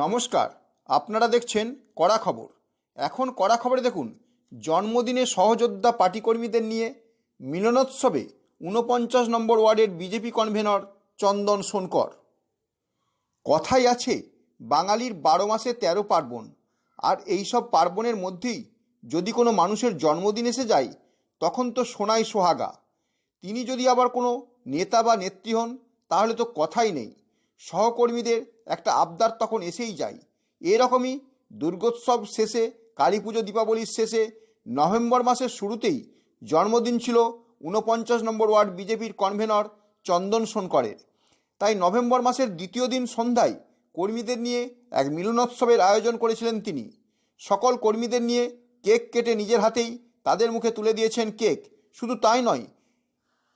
নমস্কার, আপনারা দেখছেন কড়া খবর। এখন কড়া খবরে দেখুন, জন্মদিনে সহযোদ্ধা পার্টি কর্মীদের নিয়ে মিলনোৎসবে ঊনপঞ্চাশ নম্বর ওয়ার্ডের বিজেপি কনভেনর চন্দন সোনকর। কথাই আছে, বাঙালির বারো মাসে তেরো পার্বণ। আর এই সব পার্বণের মধ্যেই যদি কোনো মানুষের জন্মদিন এসে যায়, তখন তো সোনাই সোহাগা। তিনি যদি আবার কোনো নেতা বা নেত্রী হন, তাহলে তো কথাই নেই। সহকর্মীদের একটা আবদার তখন এসেই যায়। এরকমই দুর্গোৎসব শেষে কালী পুজো দীপাবলির শেষে, নভেম্বর মাসের শুরুতেই জন্মদিন ছিল ঊনপঞ্চাশ নম্বর ওয়ার্ড বিজেপির কনভেনর চন্দন সোনকরের তাই নভেম্বর মাসের দ্বিতীয় দিন সন্ধ্যায় কর্মীদের নিয়ে এক মিলনোৎসবের আয়োজন করেছিলেন তিনি। সকল কর্মীদের নিয়ে কেক কেটে নিজের হাতেই তাদের মুখে তুলে দিয়েছেন কেক। শুধু তাই নয়,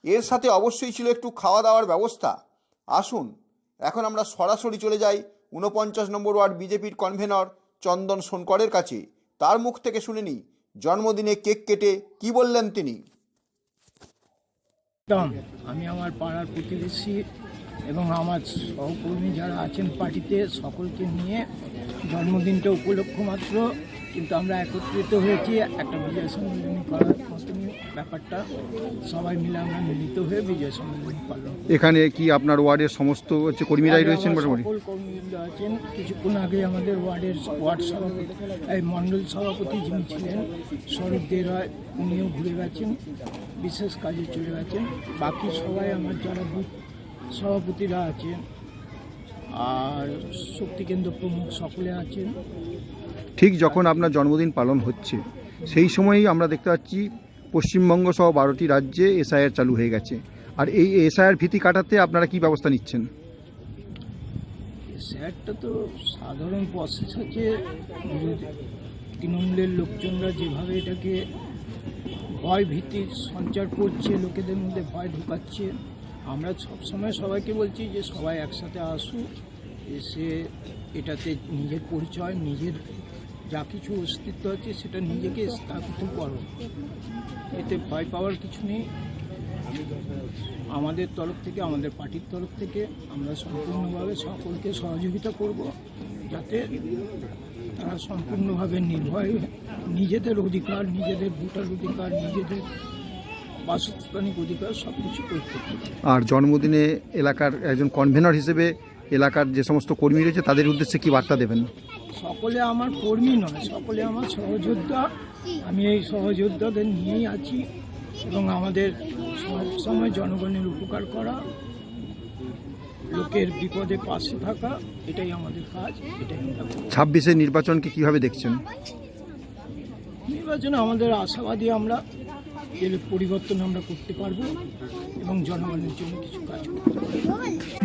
এর সাথে অবশ্যই ছিল একটু খাওয়া দাওয়ার ব্যবস্থা। আসুন এখন আমরা সরাসরি চলে যাই ঊনপঞ্চাশ নম্বর ওয়ার্ড বিজেপির কনভেনর চন্দন সোনকরের কাছে। তার মুখ থেকে শুনে নিই জন্মদিনে কেক কেটে কি বললেন তিনি? আমি আমার পাড়ার প্রতিবেশী এবং আমার সহকর্মী যারা আছেন পার্টিতে, সকলকে নিয়ে জন্মদিনটা উপলক্ষ মাত্র কিন্তু আমরা একত্রিত হয়েছি একটা বিজয় সম্মেলনী করার মতন ব্যাপারটা। সবাই মিলে আমরা মিলিত হয়ে বিজয় সম্মেলনী পালন করি। এখানে কি আপনার ওয়ার্ডের সমস্ত হচ্ছে কর্মীরাই রয়েছেন মোটামুটি? সকল কর্মীরা আছেন। কিছুক্ষণ আগে আমাদের ওয়ার্ডের ওয়ার্ড সভাপতি এই মণ্ডল সভাপতি যিনি ছিলেন শরৎ দে রায় উনিও ঘুরে গেছেন বিশেষ কাজে চলে গেছেন। বাকি সবাই আমার যারা বুথ সভাপতিরা আছেন আর শক্তিকেন্দ্র প্রমুখ সকলে আছেন। ঠিক যখন আপনার জন্মদিন পালন হচ্ছে সেই সময়ই আমরা দেখতে পাচ্ছি পশ্চিমবঙ্গ সহ বারোটি রাজ্যে এসআইআর চালু হয়ে গেছে। আর এই এসআইআর ভীতি কাটাতে আপনারা কি ব্যবস্থা নিচ্ছেন? স্যারটা তো সাধারণ প্রসেস আছে। বিরোধী তৃণমূলের লোকজনরা যেভাবে এটাকে ভয় ভীতি সঞ্চার করছে লোকেদের মধ্যে ভয় ঢোকাচ্ছে। আমরা সবসময় সবাইকে বলছি যে সবাই একসাথে আসুক, এসে এটাতে নিজের পরিচয়, নিজের যা কিছু অস্তিত্ব আছে সেটা নিজেকে স্থাপিত করো। এতে ভয় পাওয়ার কিছু নেই। আমাদের তরফ থেকে, আমাদের পার্টির তরফ থেকে আমরা সম্পূর্ণভাবে সকলকে সহযোগিতা করব যাতে তারা সম্পূর্ণভাবে নির্ভয়, নিজেদের অধিকার, নিজেদের ভোটার অধিকার, নিজেদের বাসস্থানিক অধিকার সব কিছু প্রয়োগ করতে পারে আর জন্মদিনে এলাকার একজন কনভেনর হিসেবে এলাকার যে সমস্ত কর্মী রয়েছে তাদের উদ্দেশ্যে কি বার্তা দেবেন? সকলে আমার কর্মী নয় সকলে আমার সহযোদ্ধা। আমি এই সহযোদ্ধাদের নিয়েই আছি এবং আমাদের সব সময় জনগণের উপকার করা লোকের বিপদে পাশে থাকা এটাই আমাদের কাজ এটাই আমরা ছাব্বিশের নির্বাচনকে কীভাবে দেখছেন? নির্বাচনে আমাদের আশাবাদী আমরা এর পরিবর্তন আমরা করতে পারব এবং জনগণের জন্য কিছু কাজ করতে পারব।